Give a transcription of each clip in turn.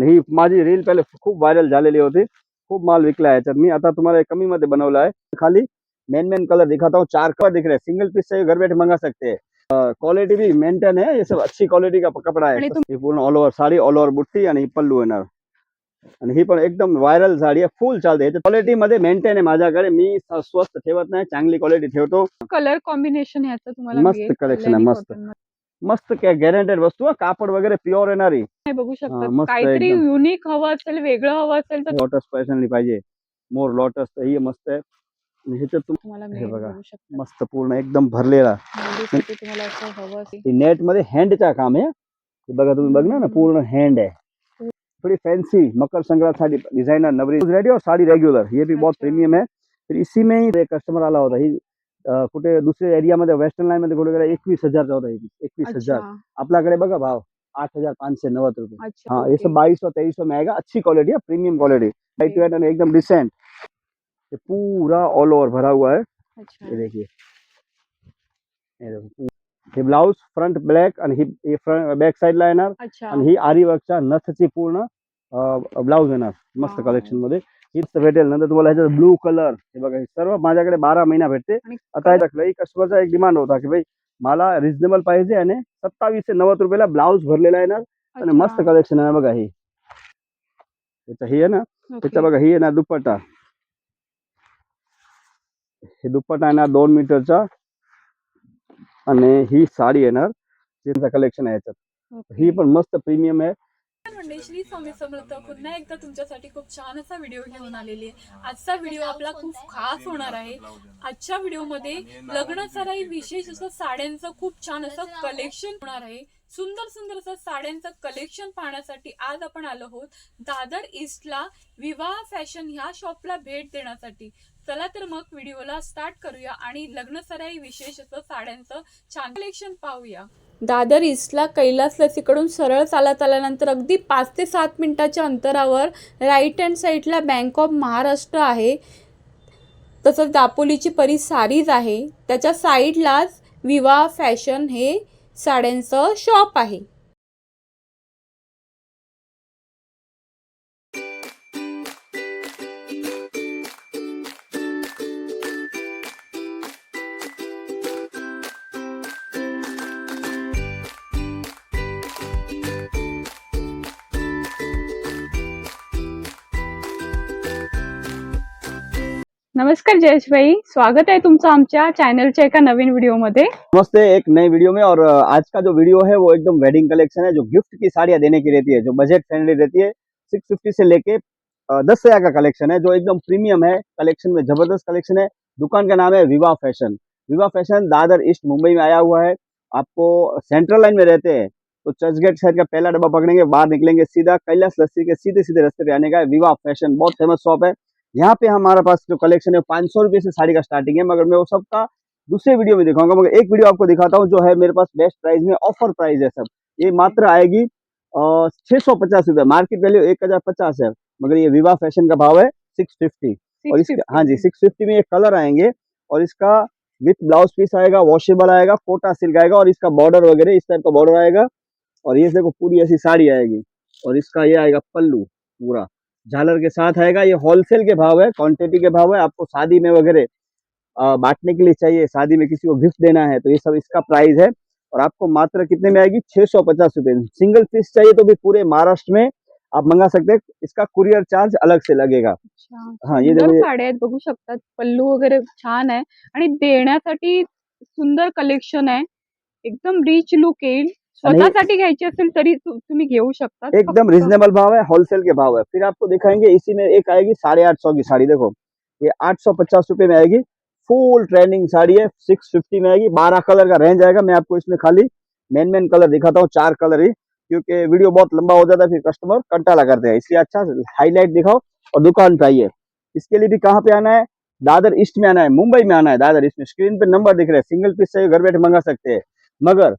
आणि ही माझी रील पहिले खूप व्हायरल झालेली होती. खूप माल विकला है याच्यात. मी आता तुम्हाला कमी मध्ये बनवला आहे. खाली मेन मेन कलर दिखाता हूँ चार कलर दिख रहे हैं. सिंगल पीस से घर बैठे मंगा सकते हैं. क्वालिटी भी मेंटेन है. ये सब अच्छी क्वालिटी का कपड़ा है. ही पूर्ण all over sari all over बुट्टी आणि पल्लू येणार आणि ही पण एकदम व्हायरल साडी आहे फुल चालते क्वालिटी मध्ये मेंटेन आहे माझ्याकडे. मी स्वस्त ठेवत नाही. चांगली क्वालिटी ठेवतो. कलर कॉम्बिनेशन ह्याचं तुम्हाला मस्त कलेक्शन आहे, कल्याणी मस्त. मस्त गॅरंटेड वस्तू आहे कापड वगैरे प्युअर येणारी हे बघू शकता काहीतरी युनिक हवं असेल वेगळं हवं असेल तर लॉटस पर्सनली पाहिजे मोर लॉटस ही मस्त आहे ह्याच्यात तुम्हाला हे बघा. मस्त पूर्ण एकदम भरलेला नेट मध्ये हँडचा काम आहे हे बघा तुम्ही बघणार ना. पूर्ण हँड है थोड़ी फैंसी मकर संक्रांत साड़ी डिज़ाइनर नवरी रेडी और साड़ी रेगुलर ये भी बहुत. प्रीमियम है फिर इसी में ही कस्टमर आला होता ही कुठे दुसऱ्या एरिया मध्ये वेस्टर्न लाईन मध्ये कुठे गेला एकवीस हजारचा होता एकवीस हज़ार. अच्छा आपल्याकडे बघा भाव आठ हज़ार पाचशे नव्वद रुपये. हाँ ये सब बाईस सौ तेईस सौ में आएगा अच्छी क्वालिटी है premium quality light weight and एकदम डिसेंट ये पूरा ऑल ओवर भरा हुआ है. अच्छा. ये देखिए. ये देखो हे ब्लाउज फ्रंट ब्लॅक आणि ही फ्रंट बॅक साईडला येणार अच्छा. आणि ही आरी वर्कच्या नथची पूर्ण ब्लाउज येणार मस्त. कलेक्शनमध्ये. हीच भेटेल. नंतर तुम्हाला ह्याच्यात ब्लू कलर हे बघा हे सर्व माझ्याकडे बारा महिना भेटते. आता टाकलं कस्टमरचा एक डिमांड होता की भाई मला रिझनेबल पाहिजे आणि सत्तावीस ते नव्वद रुपयाला ब्लाउज भरलेला येणार आणि मस्त कलेक्शन आहे बघा ही. त्याचं हे आहे ना? त्याचा बघा ही आहे ना दुपट्टा. हे दुपट्टा येणार दोन मीटरचा. आणि ही साडी येणार. त्यांचं कलेक्शन आहे याच्यात. ही पण मस्त प्रीमियम आहे. मंडळी श्री स्वामी समर्थ पुन्हा एकदा तुमच्यासाठी खूप छान असा व्हिडिओ घेऊन आलेली आहे. आजचा व्हिडिओ आपला खूप खास होणार आहे. आजच्या व्हिडिओमध्ये लग्न सराई विशेष असं साड्यांचं खूप छान असं कलेक्शन होणार आहे. सुंदर सुंदर असं साड्यांचं कलेक्शन पाहण्यासाठी आज आपण आलो आहोत दादर ईस्टला विवाह फॅशन ह्या शॉपला भेट देण्यासाठी. चला तर मग व्हिडिओला स्टार्ट करूया आणि लग्न सराई विशेष असं साड्यांचं छान कलेक्शन पाहूया. दादर ईस्टला कैलास लसीकडून सरळ चालत आल्यानंतर अगदी पाच ते सात मिनटाच्या अंतरावर राईट हँड साईडला बँक ऑफ महाराष्ट्र आहे. तसंच दापोलीची परी सारीज आहे. त्याच्या साईडलाच विवाह फॅशन हे साड्यांचं शॉप आहे. नमस्कार जयेश भाई, स्वागत आहे तुमचं आमच्या चॅनलच्या एका नवीन व्हिडिओ मध्ये नमस्ते, एक नए वीडियो में, और आज का जो वीडियो है, वो एकदम वेडिंग कलेक्शन है, जो गिफ्ट की साड़ियाँ देने की रहती है, जो बजट फ्रेंडली रहती है सिक्स फिफ्टी से लेके दस हज़ार का कलेक्शन है, जो एकदम प्रीमियम है कलेक्शन में ज़बरदस्त कलेक्शन है। दुकान का नाम है विवाह फ़ैशन विवाह फ़ैशन दादर ईस्ट मुंबई में आया हुआ है। आपको सेंट्रल लाइन में रहते हैं तो चर्चगेट शहर का पहला डब्बा पकड़ेंगे, बाहर निकलेंगे, सीधा कैलाश लस्सी के सीधे सीधे रास्ते पे आने का है विवाह फ़ैशन बहुत फ़ेमस शॉप है। यहाँ पे हमारे पास जो कलेक्शन है पाँच सौ रुपये से साड़ी का स्टार्टिंग है मगर मैं वो सबका दूसरे वीडियो में दिखाऊँगा। मगर एक वीडियो आपको दिखाता हूँ जो है मेरे पास बेस्ट प्राइस में ऑफ़र प्राइस है सब। ये मात्र आएगी छह सौ पचास रुपये। मार्केट वैल्यू एक हज़ार पचास है मगर ये विवाह फ़ैशन का भाव है सिक्स फिफ्टी और इसका हाँ जी सिक्स फिफ्टी में ये कलर आएँगे और इसका विथ ब्लाउज पीस आएगा वॉशेबल आएगा कोटा सिल्क आएगा और इसका बॉर्डर वगैरह इस टाइप का बॉर्डर आएगा। और ये देखो पूरी ऐसी साड़ी आएगी और इसका ये आएगा पल्लू पूरा। झालर के साथ आएगा। ये होलसेल के भाव है क्वांटिटी के भाव है। आपको शादी में वगैरह बांटने के लिए चाहिए शादी में किसी को गिफ्ट देना है तो ये सब इसका प्राइस है। और आपको मात्र कितने में आएगी? छह सौ पचास रुपये। सिंगल पीस चाहिए तो भी पूरे महाराष्ट्र में आप मंगा सकते हैं। इसका कुरियर चार्ज अलग से लगेगा। हाँ ये साड्या आहेत बघू शकतात. पल्लू वगैरे छान आहे. आणि देण्यासाठी सुंदर कलेक्शन आहे. एकदम रिच लुक येईल. स्वतःसाठी घ्यायची असेल तरी तुम्ही घेऊ शकता. एकदम रिजनेबल भाव है होलसेल के भाव है फिर आपको दिखाएँगे इसी में एक आएगी साढ़े आठ सौ की साड़ी देखो। ये आठ सौ पचास रुपए में आएगी। फुल ट्रेंडिंग साड़ी है सिक्स फिफ्टी में आएगी। बारह कलर का रेंज आएगा। मैं आपको इसमें खाली मेन मेन कलर दिखाता हूँ चार कलर ही क्योंकि वीडियो बहुत लंबा हो जाता है फिर कस्टमर कंटाला करते हैं। इसलिए अच्छा हाईलाइट दिखाओ और दुकान पे आइए। इसके लिए भी कहाँ पे आना है? दादर ईस्ट में आना है मुंबई में आना है। दादर ईस्ट में स्क्रीन पे नंबर दिख रहे हैं। सिंगल पीस से घर बैठे मंगा सकते हैं। मगर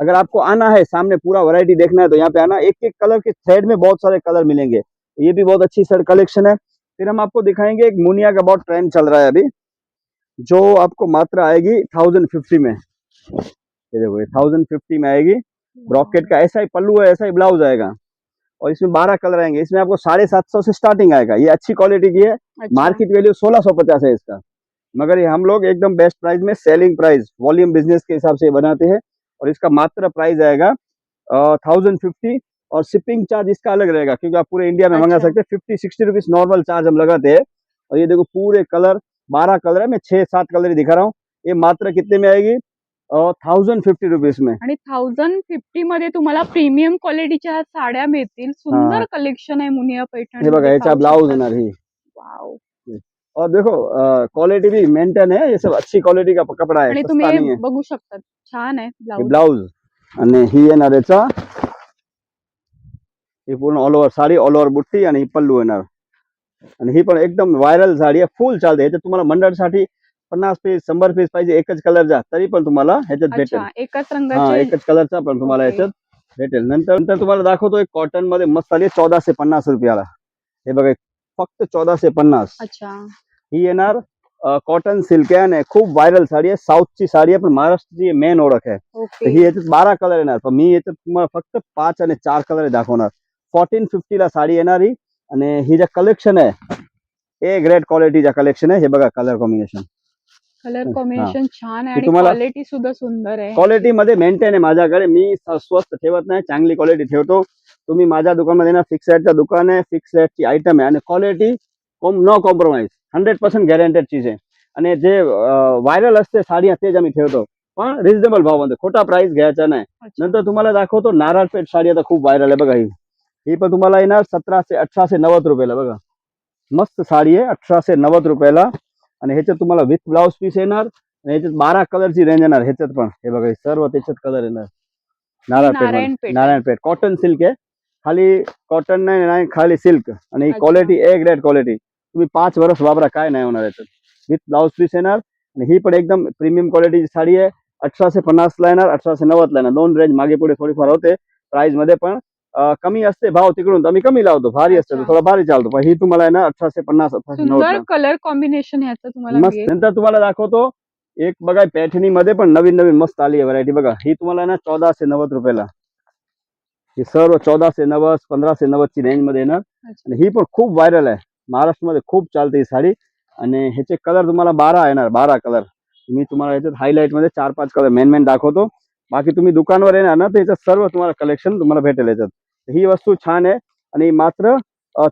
अगर आपको आना है सामने पूरा वैरायटी देखना है तो यहाँ पे आना। एक एक कलर के थ्रेड में बहुत सारे कलर मिलेंगे। ये भी बहुत अच्छी सर कलेक्शन है। फिर हम आपको दिखाएँगे एक मुनिया का बहुत ट्रेंड चल रहा है अभी जो आपको मात्रा आएगी थाउज़ेंड फिफ्टी में। ये देखो ये थाउज़ेंड फिफ्टी में आएगी। ब्रॉकेट का ऐसा ही पल्लू है ऐसा ही ब्लाउज आएगा। और इसमें बारह कलर आएँगे। इसमें आपको साढ़े सात सौ से स्टार्टिंग आएगा। ये अच्छी क्वालिटी की है। अच्छा. मार्केट वैल्यू सोलह सौ पचास है इसका। मगर ये हम लोग एकदम बेस्ट प्राइस में सेलिंग प्राइस वॉल्यूम बिज़नेस के हिसाब से बनाते हैं। और इसका मात्र प्राइस आएगा थाउज़ेंड फिफ्टी और शिपिंग चार्ज इसका अलग रहेगा क्योंकि आप पूरे इंडिया में अच्छा। मंगा। सकते हैं। Fifty sixty rupees normal charge हम लगाते हैं। और ये देखो पूरे कलर बारह कलर है मैं छह सात कलर ही दिखा रहा हूँ। ये मात्र कितने में आएगी? थाउज़ेंड फिफ्टी रुपीज़ में। आणि थाउजंड फिफ्टी मध्ये तुम्हाला प्रीमियम क्वालिटीच्या ह्या साड्या मिळतील. सुंदर कलेक्शन आहे मुनिया पैठणी हे बघा याचा ब्लाउज येणार ही. वाव और देखो क्वालिटी भी मेंटेन है ये सब अच्छी क्वालिटी का कपड़ा है आणि तुम्ही बघू शकता छान आहे हे ब्लाउज आणि ही येणार याचा ही पूर्ण all over sari all over बुट्टी आणि ही पल्लू येणार आणि ही पण एकदम व्हायरल साडी आहे फुल चालते. ह्याच्यात तुम्हाला मंडळसाठी पन्नास पीस शंभर पीस पाहिजे एकच कलरचा तरी पण तुम्हाला ह्याच्यात भेटेल. एकाच हा रंगाची एकच कलरचा पण तुम्हाला. याच्यात भेटेल. नंतर नंतर तुम्हाला दाखवतो एक कॉटनमध्ये मस्त आली चौदाशे पन्नास रुपयाला. हे बघा फक्त चौदाशे पन्नास. अच्छा. ही येणार कॉटन सिल्कॅन आहे खूप व्हायरल साडी आहे साऊथची साडी आहे पण महाराष्ट्राची मेन ओळख आहे तर ही याच्यात बारा कलर येणार पण मी याच्यात तुम्हाला फक्त पाच आणि चार कलर दाखवणार। फोर्टीन फिफ्टीला साडी येणार ही आणि ही जे कलेक्शन आहे ए ग्रेट क्वालिटीच्या कलेक्शन आहे हे बघा कलर कॉम्बिनेशन कलर कॉम्बिनेशन छान आहे तुम्हाला- क्वालिटी सुद्धा सुंदर आहे. क्वालिटी मध्ये मेंटेन आहे माझ्याकडे. मी स्वस्त ठेवत नाही चांगली क्वालिटी ठेवतो. तुम्ही माझ्या दुकानमध्ये ना फिक्स रेटचं दुकान आहे फिक्स रेटची आयटम आहे आणि quality no compromise hundred percent guaranteed चीज। आहे आणि जे व्हायरल असते साडी तेच आम्ही ठेवतो पण रिझनेबल भावामध्ये खोटा प्राइस घ्यायचा नाही. नंतर तुम्हाला दाखवतो नारळपेठ साडी आता खूप व्हायरल आहे बघा ही. ही पण तुम्हाला येणार सतराशे अठराशे नव्वद रुपयाला बघा. मस्त साडी आहे अठराशे नव्वद रुपयाला. आणि ह्याच्यात तुम्हाला विथ ब्लाउज पीस येणार. आणि ह्याच्यात बारा कलरची रेंज येणार ह्याच्यात पण. हे बघा सर्व त्याच्यात कलर येणार. नारायणपेठ नारायणपेठ. नारायणपेठ कॉटन सिल्क आहे. खाली कॉटन नाही खाली सिल्क आणि. क्वालिटी ए ग्रेड क्वालिटी तुम्ही पाच वर्ष वापरा काय नाही होणार याच्यात. विथ ब्लाउज पीस येणार आणि ही पण एकदम प्रीमियम क्वालिटीची साडी आहे. अठराशे पन्नास ला येणार अठराशे नव्वद ला येणार. दोन रेंज मागे पुढे थोडीफार होते. प्राइसमध्ये पण कमी असते. भाव तिकडून आम्ही कमी लावतो. भारी असते. थोडा भारी चालतो. पण ही तुम्हाला आहे ना अठराशे पन्नास अठराशे कलर कॉम्बिनेशन मस्त. नंतर तुम्हाला दाखवतो. एक बघा पैठणी मध्ये पण नवीन नवीन मस्त आली आहे व्हरायटी बघा ही तुम्हाला ना चौदाशे नव्वद रुपयाला. ही सर्व चौदाशे नव्वद पंधराशे नव्वद ची रेंजमध्ये येणार. आणि ही पण खूप व्हायरल आहे. महाराष्ट्रामध्ये खूप चालते ही साडी. आणि ह्याचे कलर तुम्हाला बारा येणार बारा कलर मी तुम्हाला याच्यात हायलाइटमध्ये चार पाच कलर मेन मेन दाखवतो. बाकी तुम्ही दुकानवर येणार ना तर याच्यात सर्व तुम्हाला कलेक्शन तुम्हाला भेटेल याच्यात. ही वस्तू छान आहे. आणि मात्र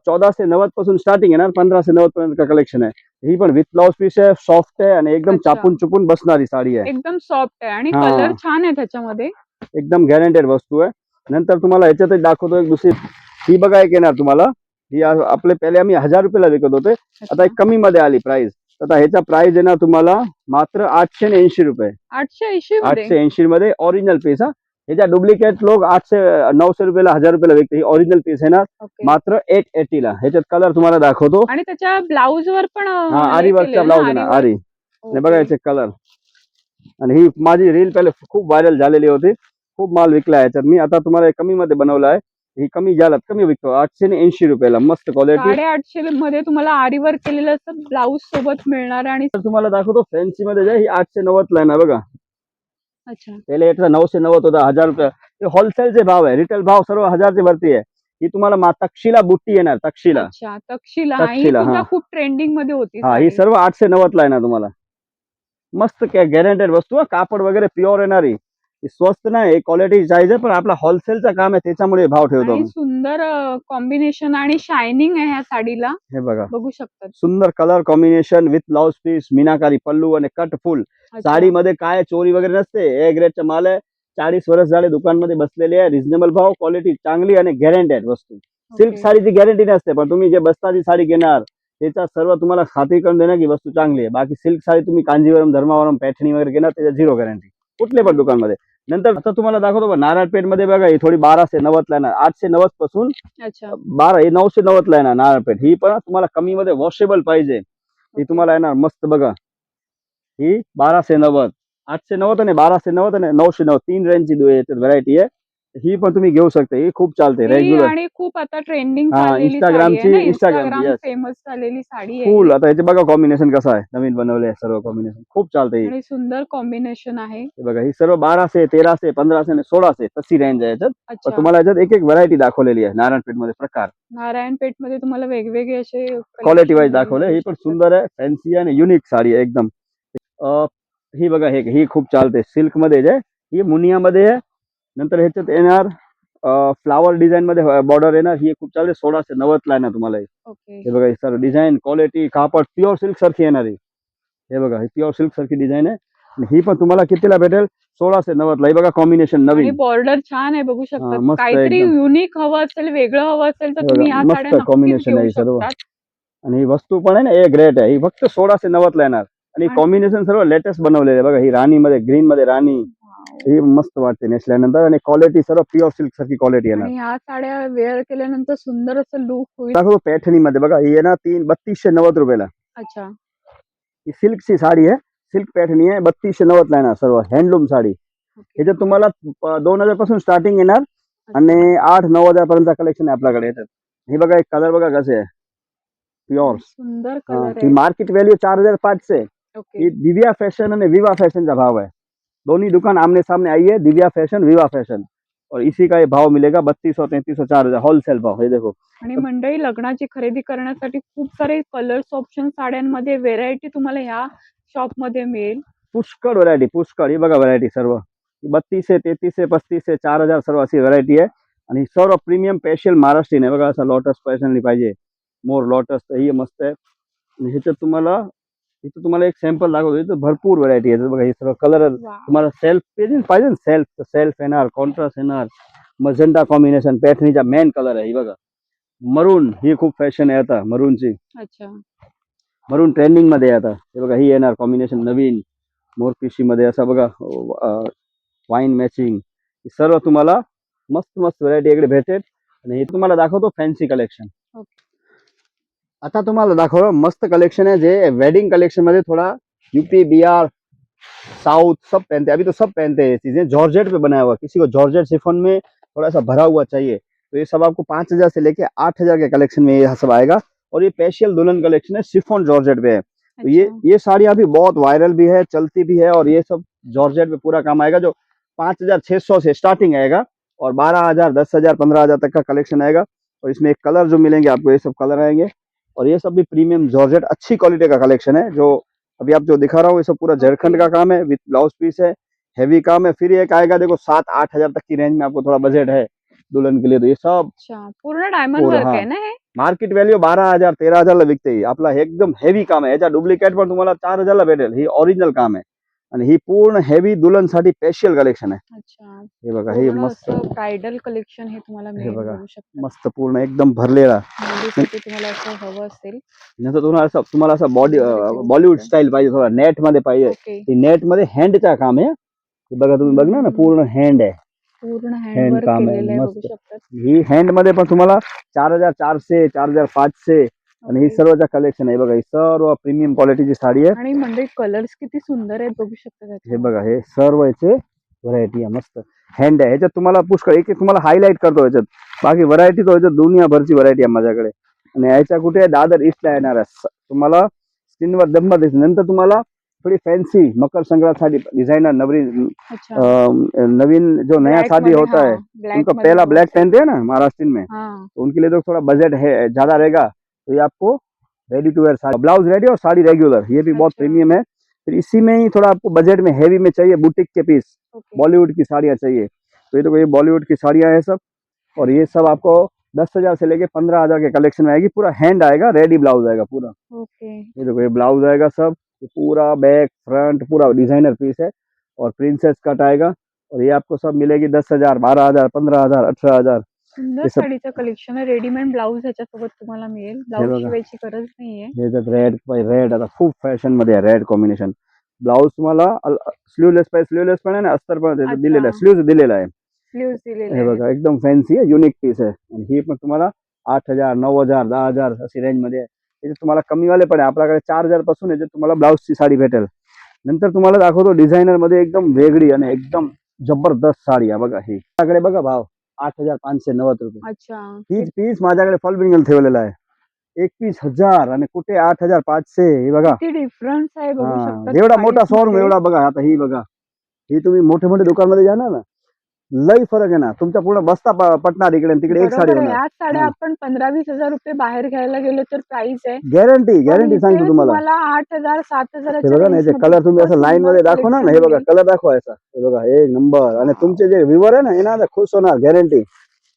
चौदाशे नव्वदपासून स्टार्टिंग ना पंधराशे नव्वद पर्यंत कलेक्शन आहे. ही पण विथ ब्लाउज पीस आहे सॉफ्ट आहे आणि एकदम. चापून चुपून बसणारी साडी आहे. एकदम सॉफ्ट आहे. आणि. कलर छान आहे त्याच्यामध्ये. एकदम गॅरंटेड वस्तू आहे. नंतर तुम्हाला ह्याच्यातच दाखवतो एक दुसरी. ही बघा एक येणार तुम्हाला. ही आपले पहिले आम्ही हजार रुपयाला विकत होते. आता एक कमी मध्ये आली प्राइस आता ह्याचा प्राइस येणार तुम्हाला मात्र आठशे ऐंशी रुपये. आठशे ऐंशी मध्ये? आठशे ऐंशी मध्ये ओरिजिनल पीस हा. ह्याच्या डुप्लिकेट लोक आठशे नऊशे रुपयाला हजार रुपयाला विकते. ही ओरिजिनल पीस येणार ओके. मात्र एट एटी ला. ह्याच्यात कलर तुम्हाला दाखवतो. आणि त्याच्या ब्लाउज वर पण हा आरी वर्कचा ब्लाउज ना, आरी. बघा. याचे कलर आणि ही माझी रील पहिले खूप व्हायरल झालेली होती. खूप माल विकला याच्यात मी आता तुम्हाला कमी मध्ये बनवलं आहे. ही कमी ज्याला कमी विकतो. आठशे आणि ऐंशी रुपयाला मस्त क्वालिटी साडेआठशे मध्ये तुम्हाला आरी वर्क केलेलं असं ब्लाऊज सोबत मिळणार आहे आणि तर तुम्हाला दाखवतो फॅन्सी मध्ये जे ही आठशे नव्वद ला आहे ना बघा. अच्छा. पहिले याचा नऊशे नव्वद होता हजार रुपये. होलसेलचे भाव आहे रिटेल भाव सर्व हजारचे वरती आहे. ही तुम्हाला मा- तक्षिला बुट्टी येणार तक्षिला. अच्छा तक्षशिला ही तक्षशिला, सुद्धा हा. खूप ट्रेंडिंगमध्ये होती हा ही साडी. सर्व आठशे नव्वद ला आहे ना तुम्हाला. मस्त गॅरंटेड वस्तू कापड वगैरे प्युअर येणारी. स्वस्त नाही क्वालिटी आहे पण आपला होलसेलचं काम आहे त्याच्यामुळे भाव ठेवतो आणि आम्ही. सुंदर कॉम्बिनेशन आणि शायनिंग आहे ह्या साडीला. हे बघा. बघू शकतात. सुंदर colour combination with blouse piece मीनाकारी पल्लू आणि कट फुल अच्छा. साडीमध्ये काय चोरी वगैरे नसते. ए ग्रेडचा माल आहे. चाळीस वर्ष झाले दुकानमध्ये बसलेले आहे. रिझनेबल भाव क्वालिटी चांगली आणि गॅरंटेड वस्तू. सिल्क. साडीची गॅरंटी नसते पण तुम्ही जे बस्ताची साडी घेणार त्याचा सर्व तुम्हाला खात्री करून देणार की वस्तू चांगली आहे. बाकी सिल्क साडी तुम्ही कांजीवरम धर्मावरम पॅठणी वगैरे घेणार त्याच्या झिरो गॅरंटी कुठले पण दुकानमध्ये. नंतर आता तुम्हाला दाखवतो बघा, नारळपेठमध्ये बघा ही थोडी बाराशे नव्वद ला येणार आठशे नव्वदपासून अच्छा. बारा ही नऊशे नव्वद ला येणार नारळपेठ ही पण तुम्हाला कमी मध्ये वॉशेबल पाहिजे. ही तुम्हाला येणार मस्त बघा. ही बाराशे नव्वद. आठशे नव्वद आणि बाराशे नव्वद आणि नऊशे नव्वद. तीन रेंजची व्हरायटी आहे. ही पण तुम्ही घेऊ शकता. ही खूप चालते ही रेग्युलर आणि खूप आता ट्रेंडिंग हा, Instagramची- Instagram, yes. फ़ेमस झालेली साडी आहे फुल आता याचे बघा कॉम्बिनेशन कसं आहे. नवीन बनवले सर्व कॉम्बिनेशन खूप चालते ही. आणि सुंदर कॉम्बिनेशन आहे. हे बघा ही सर्व बाराशे तेराशे पंधराशे सोळाशे तशी रेंज आहे याच्यात. पण अच्छा. तुम्हाला याच्यात एक एक व्हरायटी दाखवलेली आहे. नारायणपेठ मध्ये प्रकार. नारायणपेठ मध्ये तुम्हाला वेगवेगळे असे क्वालिटी वाईज collection दाखवले. ही पण सुंदर आहे फॅन्सी आणि युनिक साडी आहे एकदम. अं, ही बघा हे ही खूप चालते. सिल्क मध्ये जे ही मुनियामध्ये आहे. नंतर ह्याच्यात येणार फ्लावर डिझाईन मध्ये बॉर्डर येणार. ही खूप चालते सोळाशे नव्वद ला येणार तुम्हाला. ही. हे बघा ही सर डिझाईन क्वालिटी कापड प्युअर सिल्क सारखी येणार ही हे बघा ही प्युअर सिल्क सारखी डिझाईन आहे. आणि ही पण तुम्हाला कितीला भेटेल? सोळाशे नव्वद ला. ही बघा कॉम्बिनेशन नवीन. बॉर्डर छान आहे बघू हा, शकता मस्त काहीतरी. युनिक हवं असेल वेगळं हवं असेल तर हे तुम्ही मस्त घेऊ आहे सर्व. आणि ही वस्तू पण आहे ना एक ग्रेट आहे. ही फक्त सोळाशे नव्वद ला येणार. आणि कॉम्बिनेशन सर्व लेटेस्ट बनवलेलं आहे. बघा ही राणी मध्ये ग्रीन मध्ये राणी. ही मस्त वाटते नेसल्यानंतर आणि क्वालिटी सर्व प्युअर सिल्क सारखी क्वालिटी येणार. आणि ह्या साड्या वेअर केल्यानंतर सुंदर असं लुक होईल. दाखवतो पैठणी मध्ये. बघा ही येणार तीन बत्तीसशे नव्वद रुपयाला. अच्छा. ही सिल्कची साडी आहे. सिल्क पैठणी आहे. बत्तीसशे नव्वद ला येणार सर्व. हँडलूम साडी. ओके. ह्याच्यात तुम्हाला प- दोन हज़ार पासून स्टार्टिंग येणार. आणि आठ नऊ हज़ार पर्यंत कलेक्शन आहे आपल्याकडे. याच्यात हे बघा एक कलर बघा कसे आहे. प्युअर सुंदर कलर ही आहे. मार्केट व्हॅल्यू चार हज़ार पाचशे ओके. ये दिव्या फ़ैशन आणि विवा फ़ैशन का भाव है दोनों दुकान आमने सामने आई है दिव्या फैशन विवा फैशन। और इसी का ये भाव मिलेगा बत्तीस सौ तैतीस सौ चार हजार होलसेल भाव ये देखो। आणि मंडळी लग्नाची खरेदी करण्यासाठी खूप सारे कलर्स ऑप्शन साड्यांमध्ये व्हेरायटी तुम्हाला ह्या शॉपमध्ये मिळेल. पुष्कळ व्हरायटी पुष्कळ. ही बघा व्हरायटी सर्व. बत्तीसशे तेहतीसशे पस्तीसशे चार हजार सर्व अशी व्हरायटी आहे. आणि सर्व प्रीमियम स्पेशल महाराष्ट्रीयन आहे. बघा असं लॉटस फॅशनली पाहिजे. मोर लॉटस ही मस्त आहे. आणि ह्याच्यात तुम्हाला इथं तुम्हाला एक सॅम्पल दाखवतो. इथं भरपूर व्हरायटी आहे. बघा हे सर्व कलर. तुम्हाला सेल्फ पाहिजे ना? सेल्फ सेल्फ येणार कॉन्ट्रास्ट येणार. मजेंटा कॉम्बिनेशन पॅटर्नीचा मेन कलर आहे. ही बघा. मरून ही खूप फॅशन आहे आता मरूनची अच्छा. मरून ट्रेंडिंगमध्ये आता. हे बघा ही येणार कॉम्बिनेशन नवीन. मोरपिशी मध्ये असं बघा वाईन मॅचिंग सर्व तुम्हाला मस्त मस्त व्हरायटी इकडे भेटेल. आणि हे तुम्हाला दाखवतो फॅन्सी कलेक्शन. आता तुम्हाला दाखवलं मस्त कलेक्शन है जे वेडिंग कलेक्शन मध्ये थोड़ा यूपी बिहार साउथ सब पहनते. हैं अभी तो सब पहनते हैं ये चीज़ें. जॉर्जेट पे बनाया हुआ किसी को जॉर्जेट शिफॉन में थोड़ा सा भरा हुआ चाहिए। तो ये सब आपको पाँच हज़ार से लेके आठ हज़ार के कलेक्शन में ये सब आएगा। और ये स्पेशल दुल्हन कलेक्शन है शिफॉन जॉर्जेट पे है। अच्छा। तो ये अच्छा. ये साड़ियाँ भी बहुत वायरल भी है चलती भी है और ये सब जॉर्जेट पे पूरा काम आएगा जो पाँच हज़ार छह सौ से स्टार्टिंग आएगा और बारह हज़ार दस हज़ार पंद्रह हज़ार तक का कलेक्शन आएगा। और इसमें एक कलर जो मिलेंगे आपको ये सब कलर आएँगे। और ये सब भी प्रीमियम जॉर्जेट अच्छी क्वालिटी का कलेक्शन है जो अभी आप जो दिखा रहा हूँ ये सब पूरा झारखंड का काम है विथ ब्लाउज पीस है हैवी काम है फिर एक आएगा देखो सात आठ हज़ार तक की रेंज में आपको थोड़ा बजट है दुल्हन के लिए तो ये सब पूरा पूर्ण डायमंड वर्क हा. आहे ना हे मार्केट वैल्यू बारह हज़ार तेरह हजारला विकते ही आपका एकदम हेवी काम है याच्या डुप्लिकेट पण तुम्हाला चार हजारला भेटेल ही ओरिजिनल काम आहे आणि ही पूर्ण हेवी दुल्हनसाठी स्पेशल कलेक्शन आहे. अच्छा. हे बघा हे मस्त. ब्रायडल कलेक्शन हे तुम्हाला बघा. बघू मस्त पूर्ण एकदम भरलेला. तुम्हाला असं हवं असेल. नंतर तुम्हाला असं तुम्हाला असं बॉडी बॉलिवूड. स्टाईल पाहिजे थोडा नेटमध्ये पाहिजे. ही नेटमध्ये हँडचा काम. आहे हे बघा तुम्ही बघणार ना. पूर्ण हँड आहे. पूर्ण हँड काम आहे, बघू मस्त. ही हँडमध्ये पण तुम्हाला चार हजार चारशे चार हजार पाचशे आणि ही. सर्वच्या कलेक्शन आहे बघा ही सर्व प्रीमियम क्वालिटीची साडी आहे. आणि म्हणजे कलर्स किती सुंदर आहेत बघू शकता हे. बघा हे सर्व याचे व्हरायटी आहे मस्त. हँड आहे. ह्याच्यात तुम्हाला पुष्कळ एक एक तुम्हाला हायलाईट करतो ह्याच्यात. बाकी व्हरायटी तो ह्याच्यात दुनियाभरची व्हरायटी आहे माझ्याकडे. आणि याच्या कुठे दादर ईस्टला येणार आहे. तुम्हाला स्क्रीनवर दंबा दिसेल. नंतर तुम्हाला थोडी फॅन्सी मकर संक्रांत डिजाइनर नवीन अच्छा. अम, नवीन जो नया शादी मध्ये, होता है उनका पहला ब्लैक पहनते हैं ना महाराष्ट्र में. तो उनके लिए तो थोड़ा बजट है ज्यादा रहेगा तो ये आपको ready to wear sari. Blouse ready और साड़ी रेगुलर ये भी बहुत अच्छा। प्रीमियम है। फिर इसी में ही थोड़ा आपको बजट में हैवी में चाहिए बुटीक के पीस बॉलीवुड की साड़ियाँ चाहिए। तो ये देखो ये बॉलीवुड की साड़ियाँ हैं सब। और ये सब आपको दस हज़ार से लेके पंद्रह हज़ार के कलेक्शन में आएगी। पूरा हैंड आएगा रेडी ब्लाउज आएगा पूरा। ओके ये देखो ये ब्लाउज आएगा सब। पूरा बैक फ्रंट पूरा डिज़ाइनर पीस है। और प्रिंसेस कट आएगा। और ये आपको सब मिलेगी दस हज़ार बारह हज़ार पंद्रह हज़ार अठारह हज़ार। सुंदर हे साडीचं कलेक्शन आहे. रेडीमेड ब्लाऊज ह्याच्यासोबत तुम्हाला मिळेल. ब्लाऊज बघा. शिवायची गरज नाहीये. याच्यात रेड रेड आता खूप फॅशनमध्ये आहे रेड कॉम्बिनेशन ब्लाऊज तुम्हाला स्लीवलेस पाहिजे स्लीवलेस पण आहे ना? अस्तर पण त्याचं अच्छा. दिलेलं आहे. स्लीव्ह दिलेला आहे. हे. बघा एकदम फॅन्सी आहे. युनिक पीस आहे. आणि ही पण तुम्हाला आठ हजार नऊ हजार दहा हजार अशी रेंजमध्ये आहे. याच्यात तुम्हाला कमीवाले पण आहे. आपल्याकडे चार हजारपासून याच्यात तुम्हाला ब्लाऊजची साडी भेटेल. नंतर तुम्हाला दाखवतो डिझायनरमध्ये एकदम वेगळी आणि एकदम जबरदस्त साडी आहे. बघा ही. माझ्याकडे बघा भाव. आठ हजार पाचशे नव्वद रुपये. अच्छा. हीच पीस माझ्याकडे फॉल बिंगल ठेवलेला आहे. एकवीस हजार आणि कुठे आठ हजार पाचशे हे बघा. किती डिफरन्स आहे बघू हा शकता एवढा मोठा साडीमध्ये. शोरूम एवढा बघा आता ही बघा. ही तुम्ही मोठे मोठे दुकानमध्ये जाणार ना? लई फरक आहे ना. तुमच्या पूर्ण बस्ता पटणार इकडे आणि तिकडे एक साडी बरोबर आहे. साड्या. आपण पंधरा वीस हजार रुपये बाहेर घ्यायला गेलो तर प्राइस आहे. गॅरंटी पण गॅरंटी इथे सांगतो तुम्हाला. आठ हजार सात हजार हे बघा ना याचे कलर तुम्ही असं लाईन मध्ये दाखवा ना? हे बघा कलर दाखवा याचा. हे बघा एक नंबर आणि तुमचे जे व्ह्युअर आहे ना हे ना आता खुश होणार गॅरंटी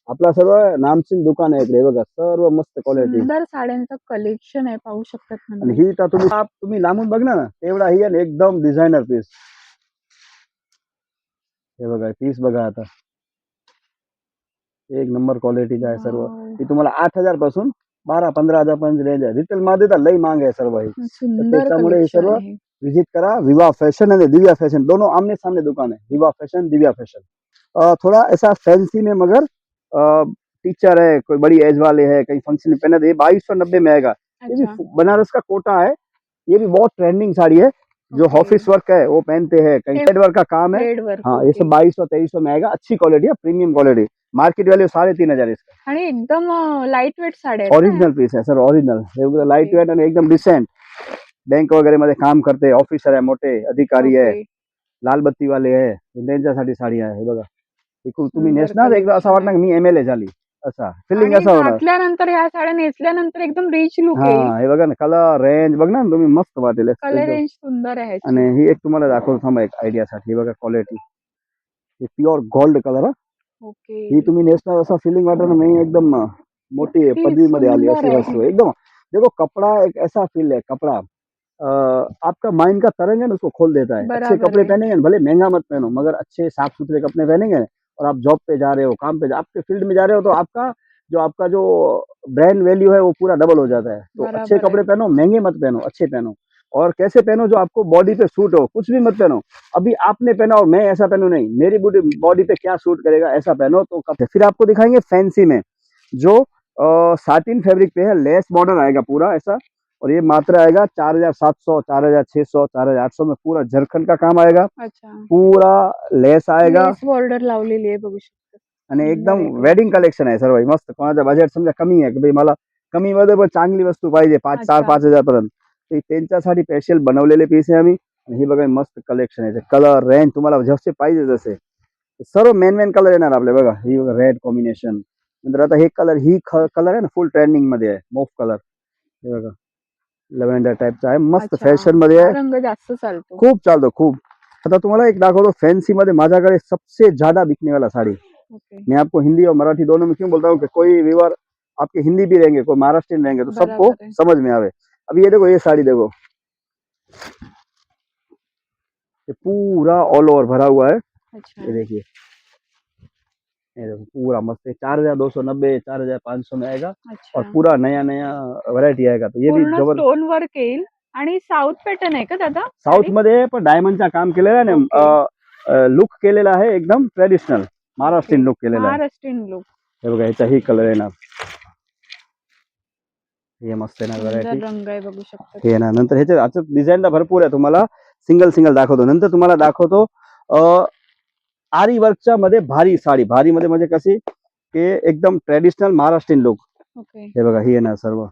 आपला सर्व नामचीन दुकान आहे इकडे हे बघा सर्व मस्त क्वालिटी सुंदर साड्यांचं कलेक्शन आहे पाहू शकतात आणि म्हणजे. ही तर तुम्ही आप- तुम्ही लांबून बघणार ना तेवढा ही आहे ना एकदम डिझायनर पीस हे बघा पीस बघा आता. एक नंबर क्वालिटीचा आहे सर्व. ही तुम्हाला आठ हज़ार पासून बारा पंधरा हज़ार पर्यंत रेंज आहे. रिटेल मध्ये तर लई मांग आहे सर्व ही. त्याच्यामुळे हे सर्व. विज़िट करा. विवाह फ़ैशन है दिव्या फ़ैशन दोनों आमने सामने दुकान है विवाह फ़ैशन दिव्या फ़ैशन थोड़ा ऐसा फैंसी में मगर टीचर है कोई बड़ी एज वाले है कहीं फ़ंक्शन में पहना तो ये बाईस सौ नब्बे में आएगा. ये भी अच्छा. बनारस का कोटा है. ये भी बहुत ट्रेंडिंग साड़ी है. जो ऑफ़िस वर्क है वो पहनते हैं कहीं हेड वर्क का काम है। हाँ ये सब बाईस सौ तेईस सौ में आएगा अच्छी क्वालिटी है प्रीमियम क्वालिटी मार्केट वैल्यू साढ़े तीन हज़ार इसका। आणि एकदम लाईट वेट ना? ओरिजिनल पीस है सर ओरिजिनल Okay. वेट एकदम डिसेंट बँक वगैरे मध्ये काम करते ऑफिसर आहे मोठे अधिकारी आहे Okay. लालबत्ती वाले आहे त्यांच्यासाठी साडी आहे हे बघा। ही तुम्ही नेसणार एकदा असं वाटणार मी एम एल ए झाली। असा फिलिंग आणि असं होणार. घातल्यानंतर ह्या साड्या नेसल्यानंतर एकदम रिच लुक हा हे बघा ना कलर रेंज बघ ना तुम्ही मस्त वाटेल कलर रेंज सुंदर आहे ह्याची. आणि ही एक तुम्हाला दाखवतो थांबा एक आयडिया साठी. हे बघा क्वालिटी हे प्युअर गोल्ड कलर ओके. ही तुम्ही नेसणार असा फिलिंग वाटत मी एकदम अं, मोठी किती आली सुंदर अशी आहे. वस्तू आहे. एकदम देखो कपड़ा एक ऐसा फील है कपड़ा. आपका माइंड का तरंग है ना उसको खोल देता है. अच्छे बराबर कपड़े है। पहनेंगे ना, भले महँगा मत पहनो मगर अच्छे साफ़ सुथरे कपड़े पहनेंगे ना, और आप जॉब पे जा रहे हो काम पे जा आपके फ़ील्ड में जा रहे हो तो आपका जो आपका जो ब्रांड वैल्यू है वो पूरा डबल हो जाता है। तो अच्छे कपड़े पहनो महँगे मत पहनो अच्छे पहनो। और कैसे पहनो जो आपको बॉडी पे सूट हो कुछ भी मत पहनो। अभी आपने पहना और मैं ऐसा पहनू नहीं। मेरी बॉडी पे क्या सूट करेगा ऐसा पहनो तो कप फिर आपको दिखाएँगे फैंसी में जो साटिन फैब्रिक पे है लेस बॉर्डर आएगा पूरा ऐसा। और ये मात्रा आएगा चार हज़ार सात सौ चार हज़ार छह सौ चार हज़ार आठ सौ में पूरा झरखंड का काम आएगा। अच्छा। पूरा लेस आएगा। बॉर्डर लावलेली आहे बघू शकता आणि एकदम वेडिंग कलेक्शन आहे सर्व हे मस्त. कोणाचा बजेट समजा कमी आहे की मला कमी मध्ये पण चांगली वस्तू पाहिजे पाच चार अच्छा. पाच हज़ार पर्यंत. त्यांच्यासाठी स्पेशल बनवलेले पीस आहे आम्ही. आणि हे बघा मस्त कलेक्शन आहे. कलर रेंज तुम्हाला जसे पाहिजे तसे. सर्व मेन मेन कलर येणार आपले बघा. ही रेड कॉम्बिनेशन नंतर आता हे कलर ही कलर आहे ना फुल ट्रेंडिंग मध्ये आहे. मोफ कलर हे बघा. लव्हेंडर टाईपचा आहे. मस्त अच्छा. फॅशन मध्ये हा आहे. रंग जास्त चालतो. खूप चालतो खूप. आता तुम्हाला एक दाखवतो फॅन्सी मध्ये माझ्याकडे सबसे ज़्यादा बिकने वाला साड़ी. ओके. मैं आपको हिंदी और मराठी दोनों में क्यों बोलता हूँ कि कोई व्यूअर आपके हिंदी भी रहेंगे कोई महाराष्ट्रियन रहेंगे तो सबको बराबर है। समझ में आवे। अभी ये देखो ये साड़ी देखो। ये पूरा ऑल ओवर भरा हुआ है। अच्छा। ये देखिए। पूरा मस्त है। चार हजार दो सौ नब्बे चार हजार पाँच सौ में आएगा अच्छा। और पूरा नया नया वैरायटी आएगा। तो ये भी पूर्ण जबर स्टोन वर्क येईल आणि साऊथ पॅटर्न आहे का दादा? साऊथमध्ये पण डायमंडचा काम केलेलं आहे ना लुक केलेला आहे एकदम ट्रेडिशनल महाराष्ट्रीयन लुक केलेला आहे. महाराष्ट्रीयन लुक हे बघा ह्याचा ही कलर येणार. हे मस्त येणार व्हरायटी रंग आहे बघू शकता हे ना नंतर ह्याचे ह्याच्यात डिझाईन भरपूर आहे. तुम्हाला सिंगल सिंगल दाखवतो. नंतर तुम्हाला दाखवतो अं, आरी वर्कच्या मध्ये भारी साडी. भारी मध्ये म्हणजे कशी की एकदम ट्रेडिशनल महाराष्ट्रीयन लुक हे बघा ही येणार सर्व.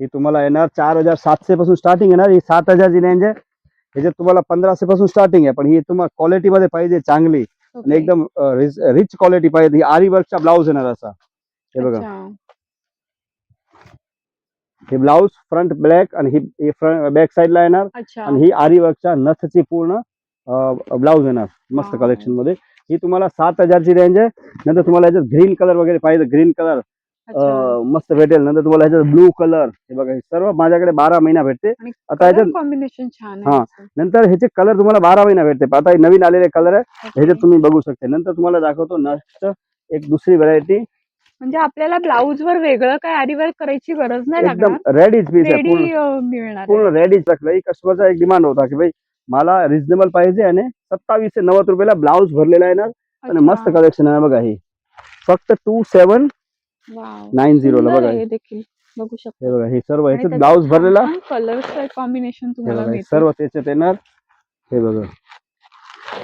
ही तुम्हाला येणार चार हजार सातशे पासून स्टार्टिंग येणार. ही सात हजारची रेंज आहे. ह्याच्यात तुम्हाला पंधराशे पासून स्टार्टिंग आहे. पण ही तुम्हाला क्वालिटी मध्ये पाहिजे चांगली. आणि एकदम रिच क्वालिटी पाहिजे. ही आरी वर्कचा ब्लाऊज येणार असा. हे बघा. हे ब्लाऊज फ्रंट ब्लॅक आणि ही बॅक साईडला येणार. आणि ही आरी वर्कच्या नथची पूर्ण ब्लाऊज येणार मस्त. कलेक्शनमध्ये. ही तुम्हाला सात हजारची रेंज आहे. नंतर तुम्हाला याच्यात ग्रीन कलर वगैरे पाहिजे ग्रीन कलर मस्त भेटेल. नंतर तुम्हाला ह्याच्यात ब्लू कलर हे बघा हे सर्व माझ्याकडे बारा महिना भेटते. आता ह्याच्यात कॉम्बिनेशन छान हा. नंतर ह्याचे कलर तुम्हाला बारा महिना भेटते. आता नवीन आलेले कलर आहे. ह्याच्यात तुम्ही बघू शकता. नंतर तुम्हाला दाखवतो नेक्स्ट एक दुसरी व्हरायटी म्हणजे आपल्याला ब्लाऊज वर वेगळं काय आरी वर्क करायची गरज नाही एकदम रेडीच पीस आहे. पूर्ण. रेडीच टाकलं कस्टमरचा एक डिमांड होता की भाई मला रिझनेबल पाहिजे आणि सत्तावीस ते नव्वद रुपयाला ब्लाऊज भरलेला आहे ना? आणि. मस्त कलेक्शन आहे बघा ही. फक्त टू सेवन. नाईन झिरो ला बघा हे. बघू शकता. हे बघा हे सर्व ह्याच्यात ब्लाऊज भरलेला. कलर्स कॉम्बिनेशन तुम्हाला सर्व त्याच्यात येणार. हे बघा.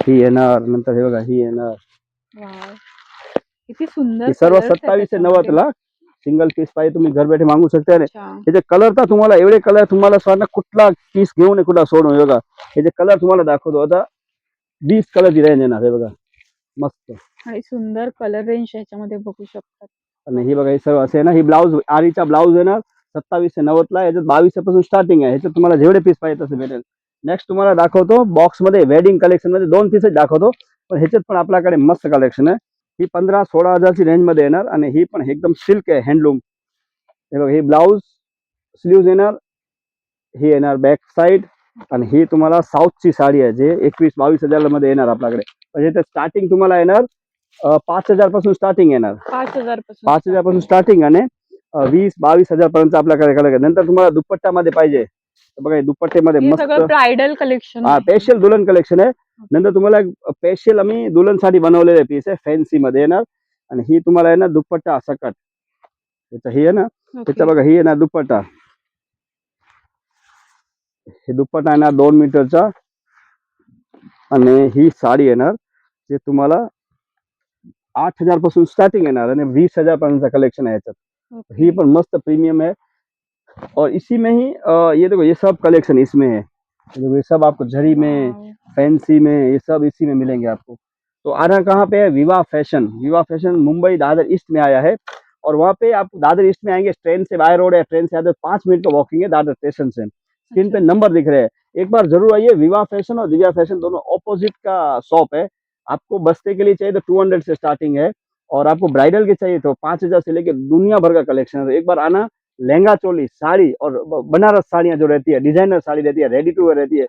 ही येणार नंतर हे बघा ही येणार. किती सुंदर सर्व colours आहेत सत्तावीस ते त्याच्यामध्ये. नव्वद ला सिंगल पीस पाहिजे तुम्ही घर बैठे मागू शकता आणि अच्छा. याचे कलर तर तुम्हाला एवढे कलर तुम्हाला स्वाना कुठला पीस घेऊ नये कुठला सोडू नये. बघा याचे कलर तुम्हाला दाखवतो आता वीस कलरची रेंज येणार हे बघा. मस्त. आणि सुंदर कलर रेंज ह्याच्यामध्ये बघू शकतात. आणि ही बघा हे सर्व असे आहे ना ही ब्लाऊज आरीचा ब्लाऊज येणार सत्तावीस ते नव्वदला याच्यात बावीसपासून स्टार्टिंग आहे. ह्याच्यात तुम्हाला जेवढे पीस पाहिजे तसे भेटेल. नेक्स्ट तुम्हाला दाखवतो बॉक्समध्ये वेडिंग कलेक्शनमध्ये दोन पीसच दाखवतो. पण ह्याच्यात पण आपल्याकडे मस्त कलेक्शन आहे. ही पंधरा सोळा हजारची रेंजमध्ये येणार आणि ही पण एकदम सिल्क आहे हँडलूम हे बघा ही ब्लाऊज स्लीव्ज येणार ही येणार बॅक साईड आणि ही तुम्हाला साऊथची साडी आहे जे एकवीस बावीस हजारमध्ये येणार आपल्याकडे. म्हणजे ते स्टार्टिंग तुम्हाला येणार पाच हजारपासून स्टार्टिंग येणार. पाच हजारपासून पाच हजारपासून स्टार्टिंग आणि वीस बावीस हजार पर्यंत आपल्याकडे. नंतर तुम्हाला दुपट्ट्यामध्ये पाहिजे बघा हे दुपट्ट्यामध्ये हे मस्त सगळं ब्रायडल कलेक्शन हा स्पेशल दुल्हन कलेक्शन आहे. नंतर तुम्हाला स्पेशल आम्ही दुल्हनसाठी बनवलेले पीस आहे फॅन्सी मध्ये येणार. आणि ही तुम्हाला आहे ना दुपट्टा सकट त्याचं ही आहे ना त्याचा बघा ही येणार दुपट्टा. हे दुपट्टा येणार दोन मीटरचा. आणि ही साडी येणार जे तुम्हाला आठ हजारपासून स्टार्टिंग येणार आणि वीस हजार पर्यंतचा कलेक्शन आहे याच्यात. ही पण मस्त प्रीमियम है और इसी में ही अ, ये देखो ये सब कलेक्शन इसमें है। देखो ये सब आपको झरी में फैंसी में ये सब इसी में मिलेंगे आपको। तो आना कहाँ पे है? विवाह फ़ैशन विवाह फ़ैशन मुंबई दादर ईस्ट में आया है। और वहाँ पे आप दादर ईस्ट में आएँगे ट्रेन से बाय रोड है ट्रेन से आते पाँच मिनट का वॉकिंग है दादर स्टेशन से। स्क्रीन पे नंबर दिख रहे हैं। एक बार ज़रूर आइए विवाह फ़ैशन और दिव्या फ़ैशन दोनों ऑपोजिट का शॉप है। आपको बस्ते के लिए चाहिए तो टू हंड्रेड से स्टार्टिंग है। और आपको ब्राइडल के चाहिए तो पाँच हज़ार से लेकर दुनिया भर का कलेक्शन है। तो एक बार आना लहंगा चोली, साड़ी और बनारस साड़ियाँ जो रहती है डिज़ाइनर साड़ी रहती है रेडी टू वेयर रहती है,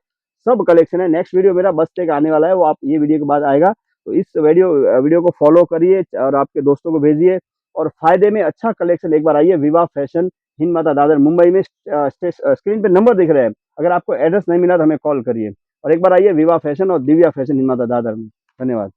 सब कलेक्शन है। नेक्स्ट वीडियो मेरा बस्ते का आने वाला है, वो आप ये वीडियो के बाद आएगा। तो इस वीडियो वीडियो को फॉलो करिए और आपके दोस्तों को भेजिए। और फ़ायदे में अच्छा कलेक्शन एक बार आइए विवाह फ़ैशन हिंद माता दादर, मुंबई में स्क्रीन पे नंबर दिख रहे हैं। अगर आपको एड्रेस नहीं मिला तो हमें कॉल करिए। और एक बार आइए विवाह फ़ैशन और दिव्या फ़ैशन हिंद माता दादर में। धन्यवाद।